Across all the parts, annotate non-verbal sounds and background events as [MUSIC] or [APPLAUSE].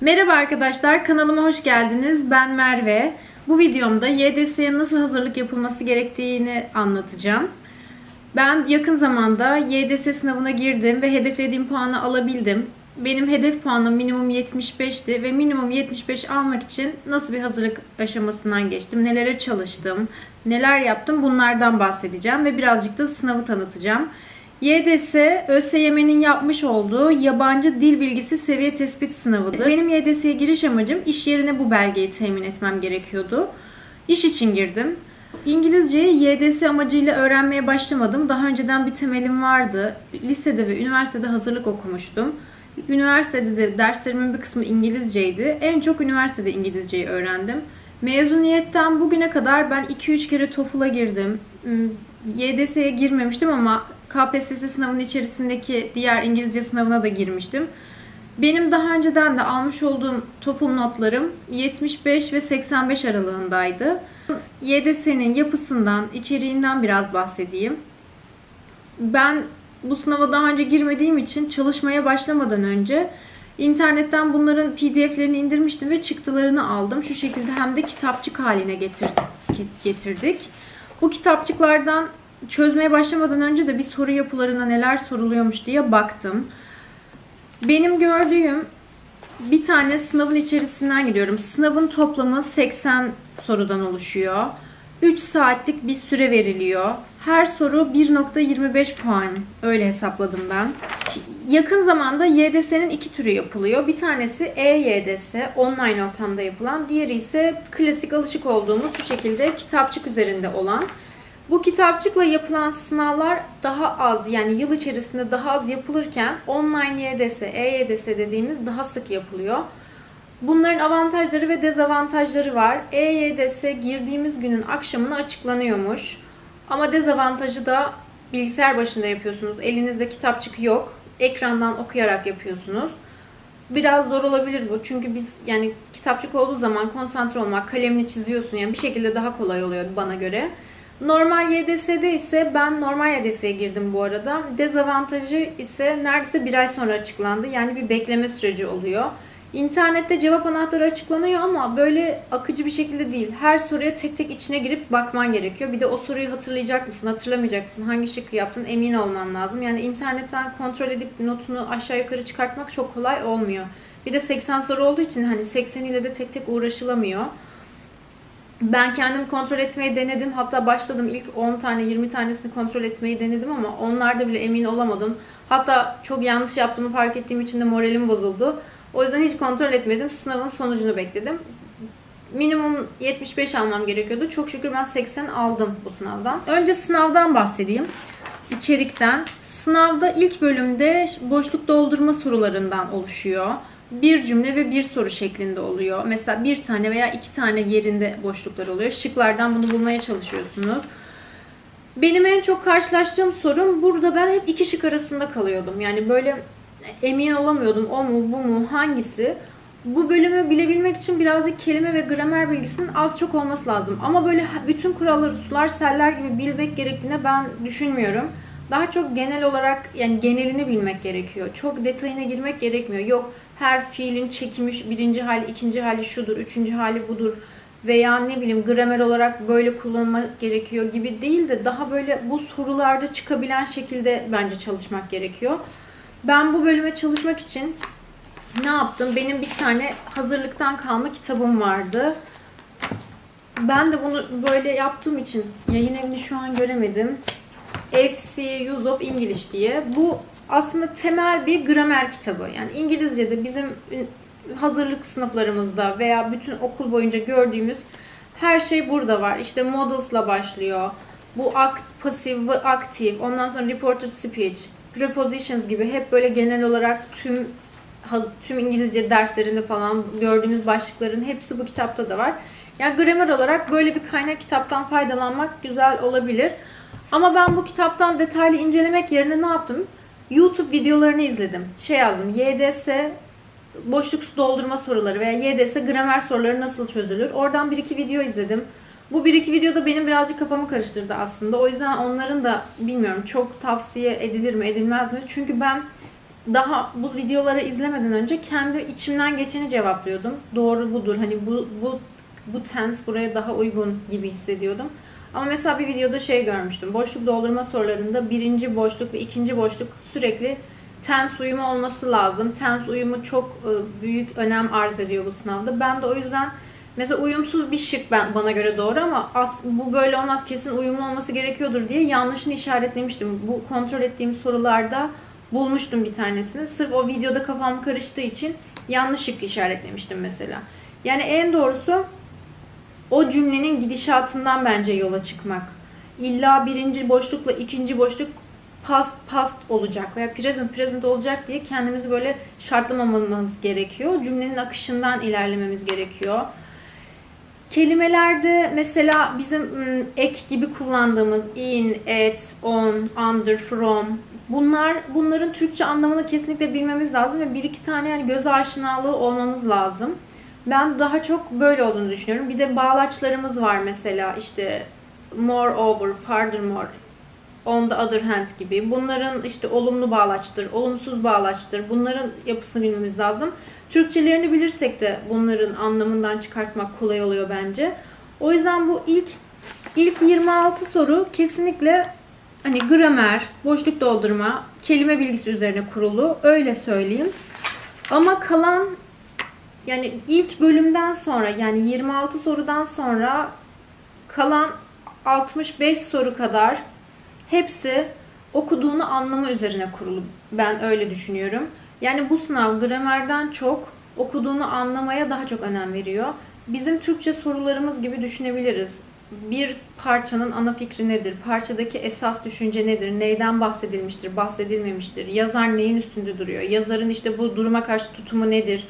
Merhaba arkadaşlar, kanalıma hoş geldiniz. Ben Merve. Bu videomda YDS'ye nasıl hazırlık yapılması gerektiğini anlatacağım. Ben yakın zamanda YDS sınavına girdim ve hedeflediğim puanı alabildim. Benim hedef puanım minimum 75'ti ve minimum 75 almak için nasıl bir hazırlık aşamasından geçtim, nelere çalıştım, neler yaptım bunlardan bahsedeceğim ve birazcık da sınavı tanıtacağım. YDS, ÖSYM'nin yapmış olduğu yabancı dil bilgisi seviye tespit sınavıdır. Benim YDS'ye giriş amacım iş yerine bu belgeyi temin etmem gerekiyordu. İş için girdim. İngilizceyi YDS amacıyla öğrenmeye başlamadım. Daha önceden bir temelim vardı. Lisede ve üniversitede hazırlık okumuştum. Üniversitede de derslerimin bir kısmı İngilizceydi. En çok üniversitede İngilizceyi öğrendim. Mezuniyetten bugüne kadar ben 2-3 kere TOEFL'a girdim. Hmm, YDS'ye girmemiştim ama KPSS sınavının içerisindeki diğer İngilizce sınavına da girmiştim. Benim daha önceden de almış olduğum TOEFL notlarım 75 ve 85 aralığındaydı. YDS'nin yapısından, içeriğinden biraz bahsedeyim. Ben bu sınava daha önce girmediğim için çalışmaya başlamadan önce internetten bunların PDF'lerini indirmiştim ve çıktılarını aldım. Şu şekilde hem de kitapçık haline getir- getirdik. Bu kitapçıklardan çözmeye başlamadan önce de bir soru yapılarına neler soruluyormuş diye baktım. Benim gördüğüm bir tane sınavın içerisinden gidiyorum. Sınavın toplamı 80 sorudan oluşuyor. 3 saatlik bir süre veriliyor. Her soru 1.25 puan. Öyle hesapladım ben. Yakın zamanda YDS'nin iki türü yapılıyor. Bir tanesi E-YDS, online ortamda yapılan. Diğeri ise klasik alışık olduğumuz şu şekilde kitapçık üzerinde olan. Bu kitapçıkla yapılan sınavlar daha az yani yıl içerisinde daha az yapılırken online YDS, E-YDS dediğimiz daha sık yapılıyor. Bunların avantajları ve dezavantajları var. E-YDS girdiğimiz günün akşamına açıklanıyormuş. Ama dezavantajı da bilgisayar başında yapıyorsunuz. Elinizde kitapçık yok. Ekrandan okuyarak yapıyorsunuz. Biraz zor olabilir bu. Çünkü biz yani kitapçık olduğu zaman konsantre olmak, kalemini çiziyorsun yani bir şekilde daha kolay oluyor bana göre. Normal YDS'de ise ben normal YDS'ye girdim bu arada. Dezavantajı ise neredeyse bir ay sonra açıklandı. Yani bir bekleme süreci oluyor. İnternette cevap anahtarı açıklanıyor ama böyle akıcı bir şekilde değil. Her soruya tek tek içine girip bakman gerekiyor. Bir de o soruyu hatırlayacak mısın, hatırlamayacak mısın, hangi şıkkı yaptın emin olman lazım. Yani internetten kontrol edip notunu aşağı yukarı çıkartmak çok kolay olmuyor. Bir de 80 soru olduğu için hani 80 ile de tek tek uğraşılamıyor. Ben kendim kontrol etmeyi denedim. Hatta başladım ilk 10 tane 20 tanesini kontrol etmeyi denedim ama onlarda bile emin olamadım. Hatta çok yanlış yaptığımı fark ettiğim için de moralim bozuldu. O yüzden hiç kontrol etmedim. Sınavın sonucunu bekledim. Minimum 75 almam gerekiyordu. Çok şükür ben 80 aldım bu sınavdan. Önce sınavdan bahsedeyim. İçerikten. Sınavda ilk bölümde boşluk doldurma sorularından oluşuyor bir cümle ve bir soru şeklinde oluyor. Mesela bir tane veya iki tane yerinde boşluklar oluyor. Şıklardan bunu bulmaya çalışıyorsunuz. Benim en çok karşılaştığım sorun burada ben hep iki şık arasında kalıyordum. Yani böyle emin olamıyordum o mu bu mu hangisi. Bu bölümü bilebilmek için birazcık kelime ve gramer bilgisinin az çok olması lazım. Ama böyle bütün kuralları sular seller gibi bilmek gerektiğine ben düşünmüyorum. Daha çok genel olarak yani genelini bilmek gerekiyor. Çok detayına girmek gerekmiyor. Yok her fiilin çekimi birinci hali, ikinci hali şudur, üçüncü hali budur veya ne bileyim gramer olarak böyle kullanılmak gerekiyor gibi değil de daha böyle bu sorularda çıkabilen şekilde bence çalışmak gerekiyor. Ben bu bölüme çalışmak için ne yaptım? Benim bir tane hazırlıktan kalma kitabım vardı. Ben de bunu böyle yaptığım için yayın evini şu an göremedim. FC Use of English diye. Bu aslında temel bir gramer kitabı. Yani İngilizce'de bizim hazırlık sınıflarımızda veya bütün okul boyunca gördüğümüz her şey burada var. İşte modals'la başlıyor. Bu act, pasif ve aktif, ondan sonra reported speech, prepositions gibi hep böyle genel olarak tüm tüm İngilizce derslerinde falan gördüğümüz başlıkların hepsi bu kitapta da var. Yani gramer olarak böyle bir kaynak kitaptan faydalanmak güzel olabilir. Ama ben bu kitaptan detaylı incelemek yerine ne yaptım? YouTube videolarını izledim. Şey yazdım. YDS boşluk doldurma soruları veya YDS gramer soruları nasıl çözülür? Oradan bir iki video izledim. Bu bir iki videoda benim birazcık kafamı karıştırdı aslında. O yüzden onların da bilmiyorum çok tavsiye edilir mi edilmez mi? Çünkü ben daha bu videoları izlemeden önce kendi içimden geçeni cevaplıyordum. Doğru budur. Hani bu bu bu tense buraya daha uygun gibi hissediyordum. Ama mesela bir videoda şey görmüştüm. Boşluk doldurma sorularında birinci boşluk ve ikinci boşluk sürekli tense uyumu olması lazım. Tense uyumu çok e, büyük önem arz ediyor bu sınavda. Ben de o yüzden mesela uyumsuz bir şık ben bana göre doğru ama as, bu böyle olmaz kesin uyumlu olması gerekiyordur diye yanlışını işaretlemiştim. Bu kontrol ettiğim sorularda bulmuştum bir tanesini. Sırf o videoda kafam karıştığı için yanlış şık işaretlemiştim mesela. Yani en doğrusu o cümlenin gidişatından bence yola çıkmak. İlla birinci boşlukla ikinci boşluk past past olacak veya present present olacak diye kendimizi böyle şartlamamamız gerekiyor. Cümlenin akışından ilerlememiz gerekiyor. Kelimelerde mesela bizim ım, ek gibi kullandığımız in, at, on, under, from bunlar bunların Türkçe anlamını kesinlikle bilmemiz lazım ve bir iki tane yani göz aşinalığı olmamız lazım. Ben daha çok böyle olduğunu düşünüyorum. Bir de bağlaçlarımız var mesela işte moreover, furthermore, on the other hand gibi. Bunların işte olumlu bağlaçtır, olumsuz bağlaçtır. Bunların yapısını bilmemiz lazım. Türkçelerini bilirsek de bunların anlamından çıkartmak kolay oluyor bence. O yüzden bu ilk ilk 26 soru kesinlikle hani gramer, boşluk doldurma, kelime bilgisi üzerine kurulu. Öyle söyleyeyim. Ama kalan yani ilk bölümden sonra yani 26 sorudan sonra kalan 65 soru kadar hepsi okuduğunu anlama üzerine kurulu. Ben öyle düşünüyorum. Yani bu sınav gramerden çok okuduğunu anlamaya daha çok önem veriyor. Bizim Türkçe sorularımız gibi düşünebiliriz. Bir parçanın ana fikri nedir? Parçadaki esas düşünce nedir? Neyden bahsedilmiştir, bahsedilmemiştir? Yazar neyin üstünde duruyor? Yazarın işte bu duruma karşı tutumu nedir?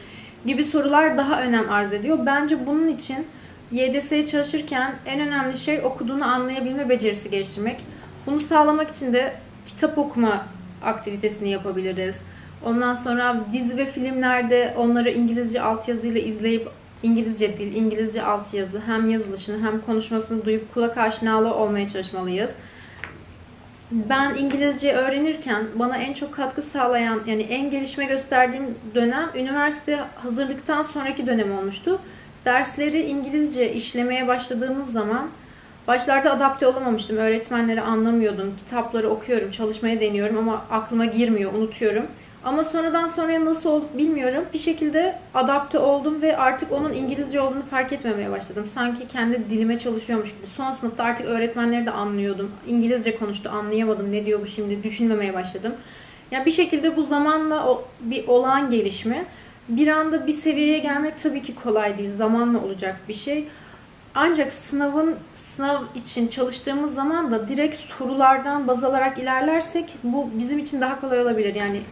Gibi sorular daha önem arz ediyor. Bence bunun için YDS'ye çalışırken en önemli şey okuduğunu anlayabilme becerisi geliştirmek. Bunu sağlamak için de kitap okuma aktivitesini yapabiliriz. Ondan sonra dizi ve filmlerde onları İngilizce altyazıyla izleyip İngilizce dil, İngilizce altyazı hem yazılışını hem konuşmasını duyup kulak aşinalığı olmaya çalışmalıyız. Ben İngilizce öğrenirken bana en çok katkı sağlayan yani en gelişme gösterdiğim dönem üniversite hazırlıktan sonraki dönem olmuştu. Dersleri İngilizce işlemeye başladığımız zaman başlarda adapte olamamıştım. Öğretmenleri anlamıyordum. Kitapları okuyorum, çalışmaya deniyorum ama aklıma girmiyor, unutuyorum. Ama sonradan sonraya nasıl oldu bilmiyorum. Bir şekilde adapte oldum ve artık onun İngilizce olduğunu fark etmemeye başladım. Sanki kendi dilime çalışıyormuş gibi. Son sınıfta artık öğretmenleri de anlıyordum. İngilizce konuştu, anlayamadım. Ne diyor bu şimdi? Düşünmemeye başladım. Ya bir şekilde bu zamanla o bir olağan gelişme. Bir anda bir seviyeye gelmek tabii ki kolay değil. Zamanla olacak bir şey. Ancak sınavın sınav için çalıştığımız zaman da direkt sorulardan baz alarak ilerlersek bu bizim için daha kolay olabilir. Yani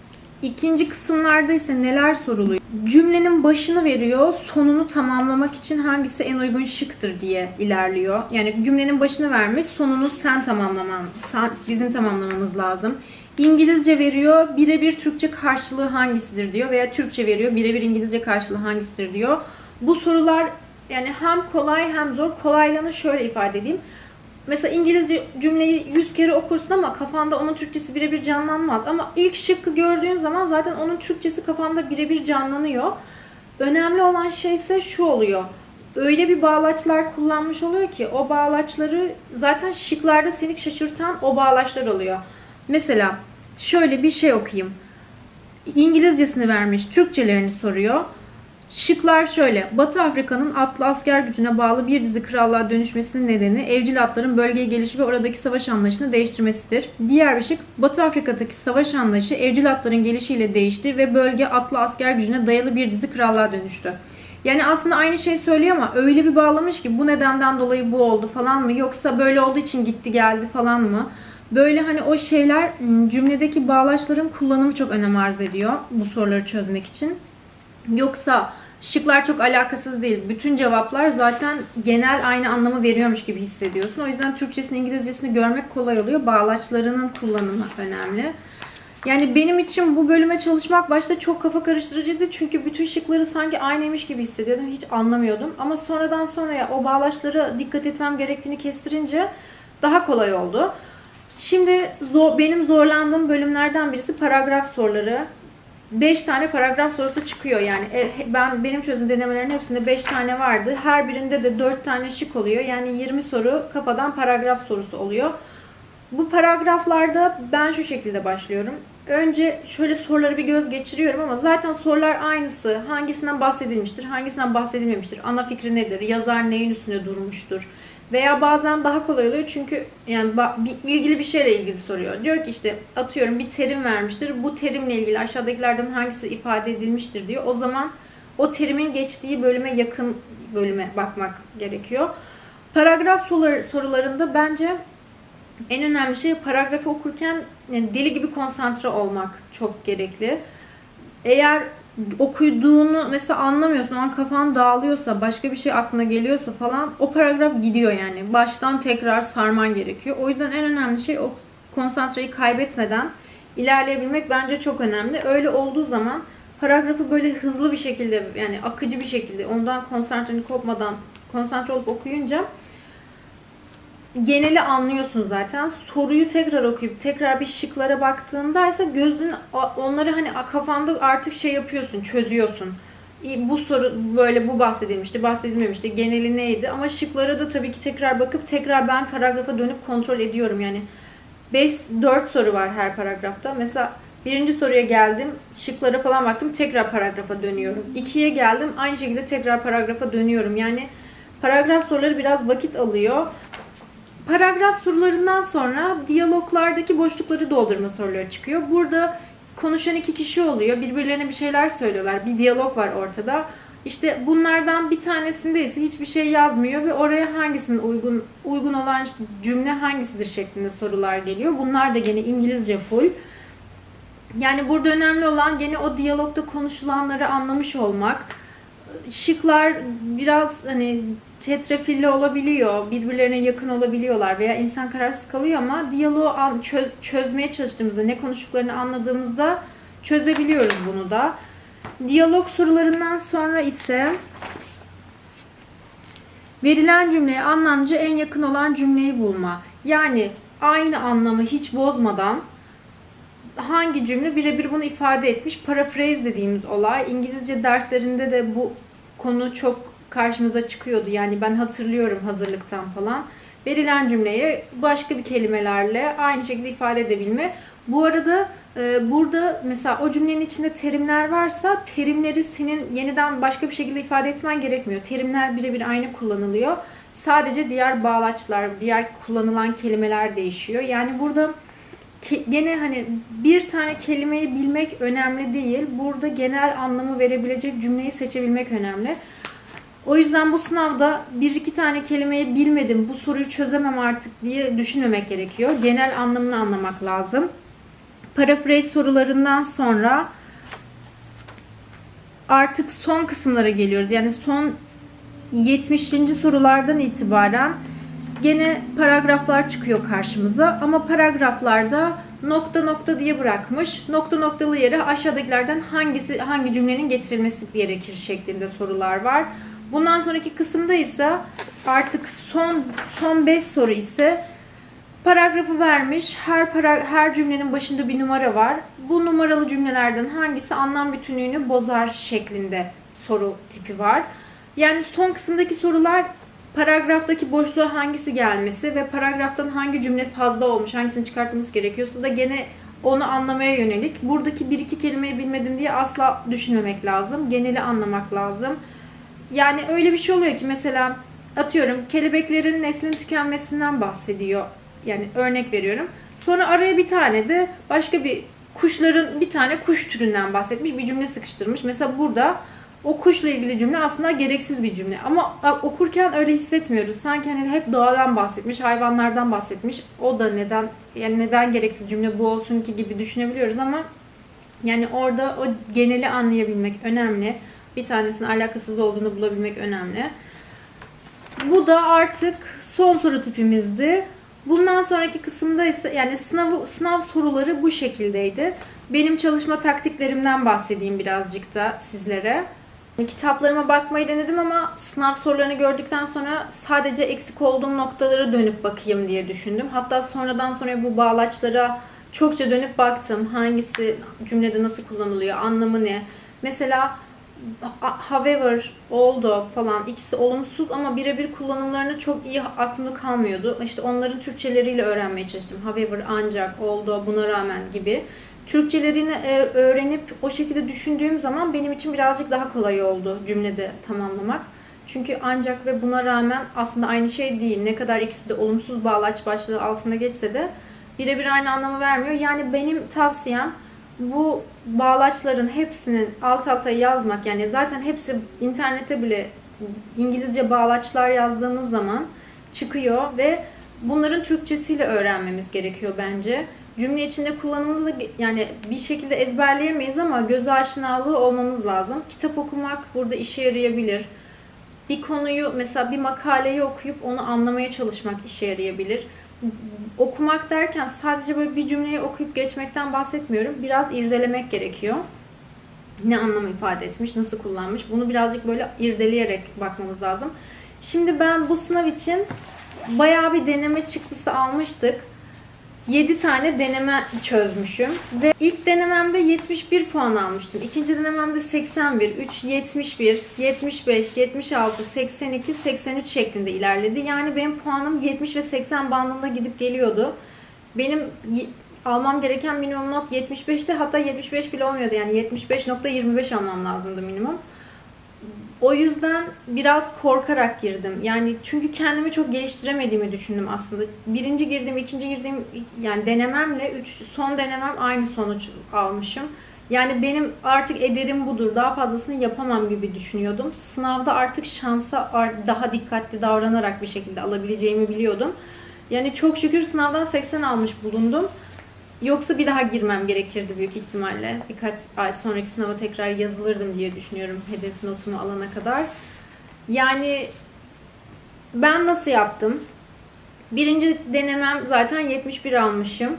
İkinci kısımlarda ise neler soruluyor? Cümlenin başını veriyor, sonunu tamamlamak için hangisi en uygun şıktır diye ilerliyor. Yani cümlenin başını vermiş, sonunu sen tamamlaman, sen, bizim tamamlamamız lazım. İngilizce veriyor, birebir Türkçe karşılığı hangisidir diyor veya Türkçe veriyor, birebir İngilizce karşılığı hangisidir diyor. Bu sorular yani hem kolay hem zor. Kolaylığını şöyle ifade edeyim. Mesela İngilizce cümleyi 100 kere okursun ama kafanda onun Türkçesi birebir canlanmaz. Ama ilk şıkkı gördüğün zaman zaten onun Türkçesi kafanda birebir canlanıyor. Önemli olan şey ise şu oluyor. Öyle bir bağlaçlar kullanmış oluyor ki o bağlaçları zaten şıklarda seni şaşırtan o bağlaçlar oluyor. Mesela şöyle bir şey okuyayım. İngilizcesini vermiş, Türkçelerini soruyor. Şıklar şöyle. Batı Afrika'nın atlı asker gücüne bağlı bir dizi krallığa dönüşmesinin nedeni evcil atların bölgeye gelişi ve oradaki savaş anlayışını değiştirmesidir. Diğer bir şık Batı Afrika'daki savaş anlayışı evcil atların gelişiyle değişti ve bölge atlı asker gücüne dayalı bir dizi krallığa dönüştü. Yani aslında aynı şey söylüyor ama öyle bir bağlamış ki bu nedenden dolayı bu oldu falan mı yoksa böyle olduğu için gitti geldi falan mı? Böyle hani o şeyler cümledeki bağlaçların kullanımı çok önem arz ediyor bu soruları çözmek için. Yoksa şıklar çok alakasız değil. Bütün cevaplar zaten genel aynı anlamı veriyormuş gibi hissediyorsun. O yüzden Türkçesini, İngilizcesini görmek kolay oluyor. Bağlaçlarının kullanımı önemli. Yani benim için bu bölüme çalışmak başta çok kafa karıştırıcıydı. Çünkü bütün şıkları sanki aynıymış gibi hissediyordum. Hiç anlamıyordum. Ama sonradan sonraya o bağlaçlara dikkat etmem gerektiğini kestirince daha kolay oldu. Şimdi zor, benim zorlandığım bölümlerden birisi paragraf soruları. 5 tane paragraf sorusu çıkıyor yani. E, ben benim çözüm denemelerin hepsinde 5 tane vardı. Her birinde de 4 tane şık oluyor. Yani 20 soru kafadan paragraf sorusu oluyor. Bu paragraflarda ben şu şekilde başlıyorum. Önce şöyle soruları bir göz geçiriyorum ama zaten sorular aynısı. Hangisinden bahsedilmiştir, hangisinden bahsedilmemiştir, ana fikri nedir, yazar neyin üstünde durmuştur. Veya bazen daha kolay oluyor çünkü yani bir ilgili bir şeyle ilgili soruyor. Diyor ki işte atıyorum bir terim vermiştir. Bu terimle ilgili aşağıdakilerden hangisi ifade edilmiştir diyor. O zaman o terimin geçtiği bölüme yakın bölüme bakmak gerekiyor. Paragraf sorular- sorularında bence en önemli şey paragrafı okurken yani deli gibi konsantre olmak çok gerekli. Eğer okuduğunu mesela anlamıyorsun, o an kafan dağılıyorsa, başka bir şey aklına geliyorsa falan o paragraf gidiyor yani. Baştan tekrar sarman gerekiyor. O yüzden en önemli şey o konsantreyi kaybetmeden ilerleyebilmek bence çok önemli. Öyle olduğu zaman paragrafı böyle hızlı bir şekilde yani akıcı bir şekilde ondan konsantreni kopmadan konsantre olup okuyunca geneli anlıyorsun zaten. Soruyu tekrar okuyup tekrar bir şıklara baktığında ise gözün onları hani kafanda artık şey yapıyorsun, çözüyorsun. Bu soru böyle bu bahsedilmişti, bahsedilmemişti, geneli neydi? Ama şıklara da tabii ki tekrar bakıp tekrar ben paragrafa dönüp kontrol ediyorum. Yani 5 4 soru var her paragrafta. Mesela birinci soruya geldim, şıklara falan baktım, tekrar paragrafa dönüyorum. İkiye geldim, aynı şekilde tekrar paragrafa dönüyorum. Yani paragraf soruları biraz vakit alıyor. Paragraf sorularından sonra diyaloglardaki boşlukları doldurma soruları çıkıyor. Burada konuşan iki kişi oluyor. Birbirlerine bir şeyler söylüyorlar. Bir diyalog var ortada. İşte bunlardan bir tanesinde ise hiçbir şey yazmıyor ve oraya hangisinin uygun uygun olan cümle hangisidir şeklinde sorular geliyor. Bunlar da gene İngilizce full. Yani burada önemli olan gene o diyalogda konuşulanları anlamış olmak. Şıklar biraz hani çetrefilli olabiliyor, birbirlerine yakın olabiliyorlar veya insan kararsız kalıyor ama diyaloğu an- çö- çözmeye çalıştığımızda, ne konuştuklarını anladığımızda çözebiliyoruz bunu da. Diyalog sorularından sonra ise verilen cümleye anlamcı en yakın olan cümleyi bulma. Yani aynı anlamı hiç bozmadan hangi cümle birebir bunu ifade etmiş? Paraphrase dediğimiz olay. İngilizce derslerinde de bu konu çok karşımıza çıkıyordu. Yani ben hatırlıyorum hazırlıktan falan. Verilen cümleyi başka bir kelimelerle aynı şekilde ifade edebilme. Bu arada e, burada mesela o cümlenin içinde terimler varsa terimleri senin yeniden başka bir şekilde ifade etmen gerekmiyor. Terimler birebir aynı kullanılıyor. Sadece diğer bağlaçlar, diğer kullanılan kelimeler değişiyor. Yani burada gene hani bir tane kelimeyi bilmek önemli değil. Burada genel anlamı verebilecek cümleyi seçebilmek önemli. O yüzden bu sınavda bir iki tane kelimeyi bilmedim, bu soruyu çözemem artık diye düşünmemek gerekiyor. Genel anlamını anlamak lazım. Paraphrase sorularından sonra artık son kısımlara geliyoruz. Yani son 70. sorulardan itibaren gene paragraflar çıkıyor karşımıza ama paragraflarda nokta nokta diye bırakmış. Nokta noktalı yere aşağıdakilerden hangisi hangi cümlenin getirilmesi gerekir şeklinde sorular var. Bundan sonraki kısımda ise artık son son 5 soru ise paragrafı vermiş. Her para, her cümlenin başında bir numara var. Bu numaralı cümlelerden hangisi anlam bütünlüğünü bozar şeklinde soru tipi var. Yani son kısımdaki sorular paragraftaki boşluğa hangisi gelmesi ve paragraftan hangi cümle fazla olmuş, hangisini çıkartılması gerekiyorsa da gene onu anlamaya yönelik. Buradaki bir iki kelimeyi bilmedim diye asla düşünmemek lazım. Geneli anlamak lazım. Yani öyle bir şey oluyor ki mesela atıyorum kelebeklerin neslinin tükenmesinden bahsediyor. Yani örnek veriyorum. Sonra araya bir tane de başka bir kuşların bir tane kuş türünden bahsetmiş bir cümle sıkıştırmış. Mesela burada o kuşla ilgili cümle aslında gereksiz bir cümle. Ama okurken öyle hissetmiyoruz. Sanki hani hep doğadan bahsetmiş, hayvanlardan bahsetmiş. O da neden yani neden gereksiz cümle bu olsun ki gibi düşünebiliyoruz ama yani orada o geneli anlayabilmek önemli. Bir tanesinin alakasız olduğunu bulabilmek önemli. Bu da artık son soru tipimizdi. Bundan sonraki kısımda ise yani sınav sınav soruları bu şekildeydi. Benim çalışma taktiklerimden bahsedeyim birazcık da sizlere. Kitaplarıma bakmayı denedim ama sınav sorularını gördükten sonra sadece eksik olduğum noktalara dönüp bakayım diye düşündüm. Hatta sonradan sonra bu bağlaçlara çokça dönüp baktım. Hangisi cümlede nasıl kullanılıyor, anlamı ne? Mesela however, oldu falan ikisi olumsuz ama birebir kullanımlarını çok iyi aklımda kalmıyordu. İşte onların Türkçeleriyle öğrenmeye çalıştım. However, ancak, oldu, buna rağmen gibi. Türkçelerini e, öğrenip o şekilde düşündüğüm zaman benim için birazcık daha kolay oldu cümlede tamamlamak. Çünkü ancak ve buna rağmen aslında aynı şey değil. Ne kadar ikisi de olumsuz bağlaç başlığı altında geçse de birebir aynı anlamı vermiyor. Yani benim tavsiyem bu bağlaçların hepsinin alt alta yazmak. Yani zaten hepsi internete bile İngilizce bağlaçlar yazdığımız zaman çıkıyor ve bunların Türkçesiyle öğrenmemiz gerekiyor bence. Cümle içinde kullanımında da yani bir şekilde ezberleyemeyiz ama göz aşinalığı olmamız lazım. Kitap okumak burada işe yarayabilir. Bir konuyu mesela bir makaleyi okuyup onu anlamaya çalışmak işe yarayabilir. Okumak derken sadece böyle bir cümleyi okuyup geçmekten bahsetmiyorum. Biraz irdelemek gerekiyor. Ne anlamı ifade etmiş, nasıl kullanmış bunu birazcık böyle irdeleyerek bakmamız lazım. Şimdi ben bu sınav için bayağı bir deneme çıktısı almıştık. 7 tane deneme çözmüşüm. Ve ilk denememde 71 puan almıştım. İkinci denememde 81, 3, 71, 75, 76, 82, 83 şeklinde ilerledi. Yani benim puanım 70 ve 80 bandında gidip geliyordu. Benim almam gereken minimum not 75'ti. Hatta 75 bile olmuyordu. Yani 75.25 almam lazımdı minimum. O yüzden biraz korkarak girdim. Yani çünkü kendimi çok geliştiremediğimi düşündüm aslında. Birinci girdim, ikinci girdim yani denememle üç, son denemem aynı sonuç almışım. Yani benim artık ederim budur. Daha fazlasını yapamam gibi düşünüyordum. Sınavda artık şansa daha dikkatli davranarak bir şekilde alabileceğimi biliyordum. Yani çok şükür sınavdan 80 almış bulundum. Yoksa bir daha girmem gerekirdi büyük ihtimalle. Birkaç ay sonraki sınava tekrar yazılırdım diye düşünüyorum hedef notumu alana kadar. Yani ben nasıl yaptım? Birinci denemem zaten 71 almışım.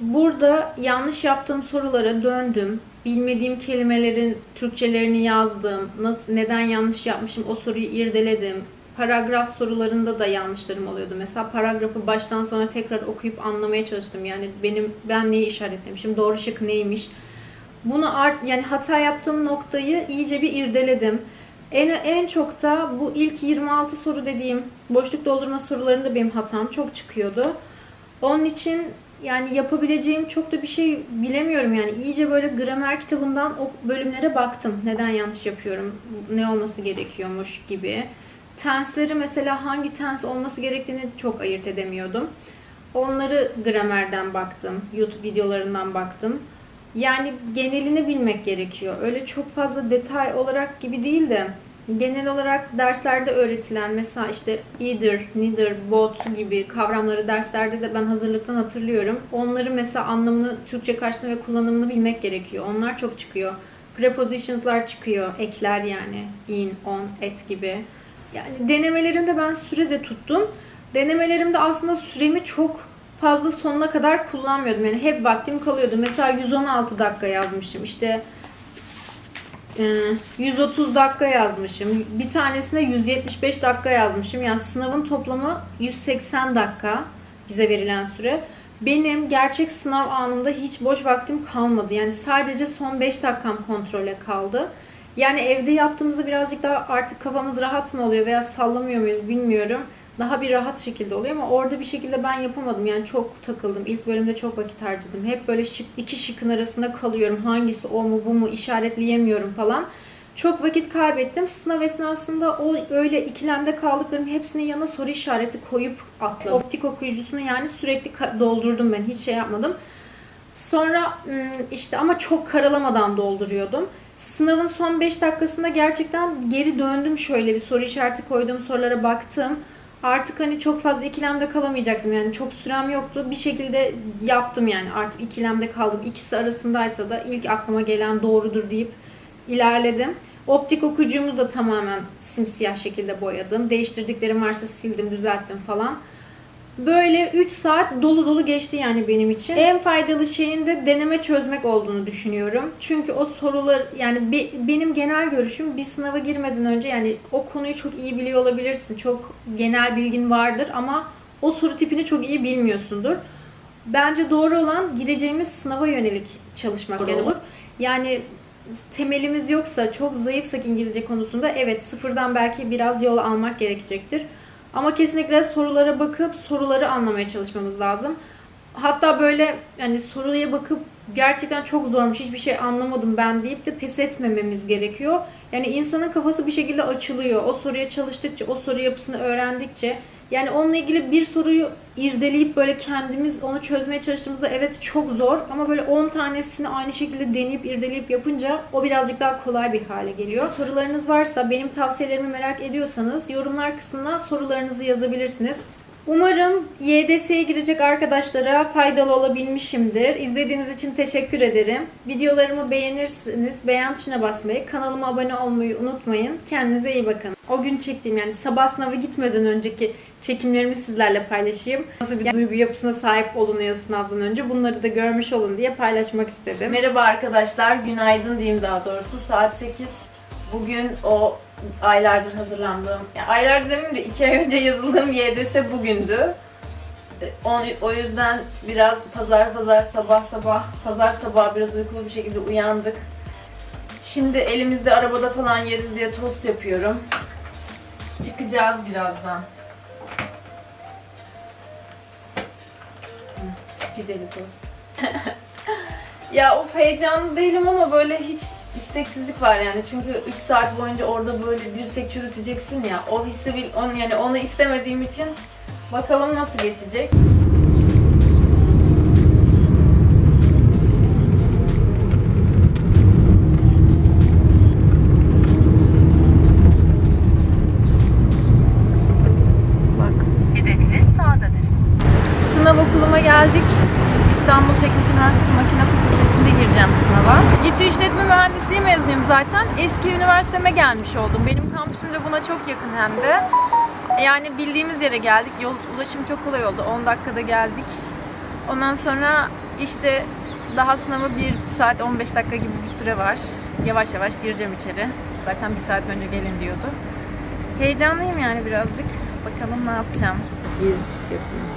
Burada yanlış yaptığım sorulara döndüm. Bilmediğim kelimelerin Türkçelerini yazdım. Neden yanlış yapmışım o soruyu irdeledim paragraf sorularında da yanlışlarım oluyordu. Mesela paragrafı baştan sona tekrar okuyup anlamaya çalıştım. Yani benim ben neyi işaretlemişim, doğru şık neymiş. Bunu art yani hata yaptığım noktayı iyice bir irdeledim. En, en çok da bu ilk 26 soru dediğim boşluk doldurma sorularında benim hatam çok çıkıyordu. Onun için yani yapabileceğim çok da bir şey bilemiyorum yani iyice böyle gramer kitabından o bölümlere baktım. Neden yanlış yapıyorum, ne olması gerekiyormuş gibi. Tensleri mesela hangi tens olması gerektiğini çok ayırt edemiyordum. Onları gramerden baktım, YouTube videolarından baktım. Yani genelini bilmek gerekiyor. Öyle çok fazla detay olarak gibi değil de genel olarak derslerde öğretilen mesela işte either, neither, both gibi kavramları derslerde de ben hazırlıktan hatırlıyorum. Onları mesela anlamını, Türkçe karşılığını ve kullanımını bilmek gerekiyor. Onlar çok çıkıyor. Prepositions'lar çıkıyor, ekler yani in, on, et gibi. Yani denemelerimde ben süre de tuttum. Denemelerimde aslında süremi çok fazla sonuna kadar kullanmıyordum. Yani hep vaktim kalıyordu. Mesela 116 dakika yazmışım. İşte 130 e, dakika yazmışım. Bir tanesine 175 dakika yazmışım. Yani sınavın toplamı 180 dakika bize verilen süre. Benim gerçek sınav anında hiç boş vaktim kalmadı. Yani sadece son 5 dakikam kontrole kaldı. Yani evde yaptığımızda birazcık daha artık kafamız rahat mı oluyor veya sallamıyor muyuz bilmiyorum. Daha bir rahat şekilde oluyor ama orada bir şekilde ben yapamadım. Yani çok takıldım. İlk bölümde çok vakit harcadım. Hep böyle şık, iki şıkın arasında kalıyorum. Hangisi o mu bu mu işaretleyemiyorum falan. Çok vakit kaybettim. Sınav esnasında o öyle ikilemde kaldıklarım hepsinin yanına soru işareti koyup atladım. Optik okuyucusunu yani sürekli doldurdum ben. Hiç şey yapmadım. Sonra işte ama çok karalamadan dolduruyordum. Sınavın son 5 dakikasında gerçekten geri döndüm şöyle bir soru işareti koyduğum sorulara baktım. Artık hani çok fazla ikilemde kalamayacaktım yani çok sürem yoktu. Bir şekilde yaptım yani artık ikilemde kaldım. İkisi arasındaysa da ilk aklıma gelen doğrudur deyip ilerledim. Optik okuyucumu da tamamen simsiyah şekilde boyadım. Değiştirdiklerim varsa sildim, düzelttim falan. Böyle 3 saat dolu dolu geçti yani benim için. En faydalı şeyin de deneme çözmek olduğunu düşünüyorum. Çünkü o sorular yani be, benim genel görüşüm bir sınava girmeden önce yani o konuyu çok iyi biliyor olabilirsin. Çok genel bilgin vardır ama o soru tipini çok iyi bilmiyorsundur. bence doğru olan gireceğimiz sınava yönelik çalışmak Doğru. yani bu. Yani temelimiz yoksa, çok zayıfsak İngilizce konusunda evet sıfırdan belki biraz yol almak gerekecektir. Ama kesinlikle sorulara bakıp soruları anlamaya çalışmamız lazım. Hatta böyle yani soruya bakıp gerçekten çok zormuş hiçbir şey anlamadım ben deyip de pes etmememiz gerekiyor. Yani insanın kafası bir şekilde açılıyor. O soruya çalıştıkça, o soru yapısını öğrendikçe yani onunla ilgili bir soruyu irdeleyip böyle kendimiz onu çözmeye çalıştığımızda evet çok zor ama böyle 10 tanesini aynı şekilde deneyip irdeleyip yapınca o birazcık daha kolay bir hale geliyor. Sorularınız varsa benim tavsiyelerimi merak ediyorsanız yorumlar kısmına sorularınızı yazabilirsiniz. Umarım YDS'ye girecek arkadaşlara faydalı olabilmişimdir. İzlediğiniz için teşekkür ederim. Videolarımı beğenirsiniz. Beğen tuşuna basmayı, kanalıma abone olmayı unutmayın. Kendinize iyi bakın. O gün çektiğim yani sabah sınavı gitmeden önceki çekimlerimi sizlerle paylaşayım. Nasıl bir duygu yapısına sahip olunuyor sınavdan önce bunları da görmüş olun diye paylaşmak istedim. Merhaba arkadaşlar, günaydın diyeyim daha doğrusu. Saat 8. Bugün o aylardır hazırlandığım, ya aylardır demeyeyim de 2 ay önce yazıldığım YDS bugündü. E, O, o yüzden biraz pazar pazar sabah sabah, pazar sabah biraz uykulu bir şekilde uyandık. Şimdi elimizde arabada falan yeriz diye tost yapıyorum. Çıkacağız birazdan. Gidelim tost. [LAUGHS] Ya of heyecanlı değilim ama böyle hiç isteksizlik var yani. Çünkü 3 saat boyunca orada böyle dirsek çürüteceksin ya. O hissi bil, onu yani onu istemediğim için bakalım nasıl geçecek. Mezunuyum zaten. Eski üniversiteme gelmiş oldum. Benim kampüsüm de buna çok yakın hem de. Yani bildiğimiz yere geldik. Yol ulaşım çok kolay oldu. 10 dakikada geldik. Ondan sonra işte daha sınava 1 saat 15 dakika gibi bir süre var. Yavaş yavaş gireceğim içeri. Zaten bir saat önce gelin diyordu. Heyecanlıyım yani birazcık. Bakalım ne yapacağım. gir yapayım.